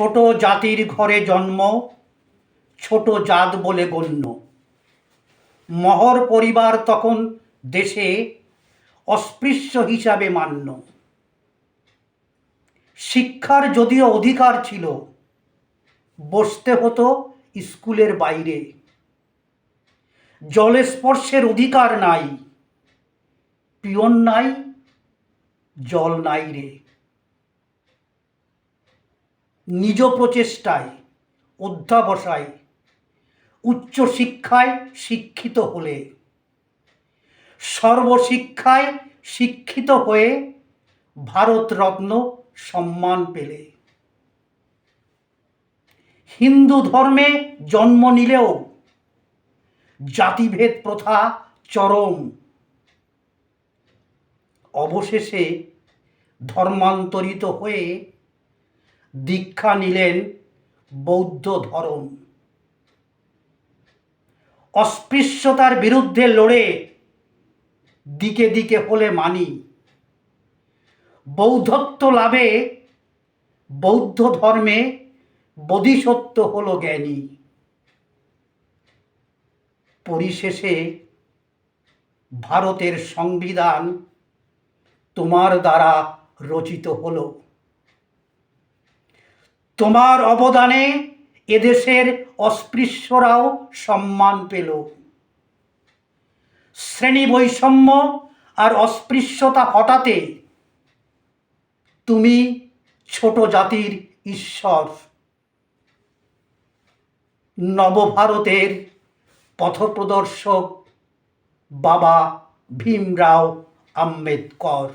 ছোট জাতির ঘরে জন্ম, ছোট জাত বলে গণ্য। মহর পরিবার তখন দেশে অস্পৃশ্য হিসাবে মান্য। শিক্ষার যদিও অধিকার ছিল, বসতে হতো স্কুলের বাইরে। জলে স্পর্শের অধিকার নাই, পিয়ন নাই, জল নাই রে। নিজ প্রচেষ্টায়, অধ্যাবসায় উচ্চশিক্ষায় শিক্ষিত হলে, সর্বশিক্ষায় শিক্ষিত হয়ে ভারতরত্ন সম্মান পেলে। হিন্দু ধর্মে জন্ম নিলেও জাতিভেদ প্রথা চরম। অবশেষে ধর্মান্তরিত হয়ে দীক্ষা নিলেন বৌদ্ধ ধর্ম। অস্পৃশ্যতার বিরুদ্ধে লড়ে দিকে দিকে হলে মানি। বৌদ্ধত্ব লাভে বৌদ্ধ ধর্মে বোধিসত্ত্ব হলো জ্ঞানী। পরিশেষে ভারতের সংবিধান তোমার দ্বারা রচিত হলো। তোমার অবদানে এদেশের অস্পৃশ্যরাও সম্মান পেল। শ্রেণি বৈষম্য আর অস্পৃশ্যতা হটাতে তুমি ছোট জাতির ঈশ্বর। নবভারতের পথপ্রদর্শক বাবা ভীমরাও আম্বেদকর।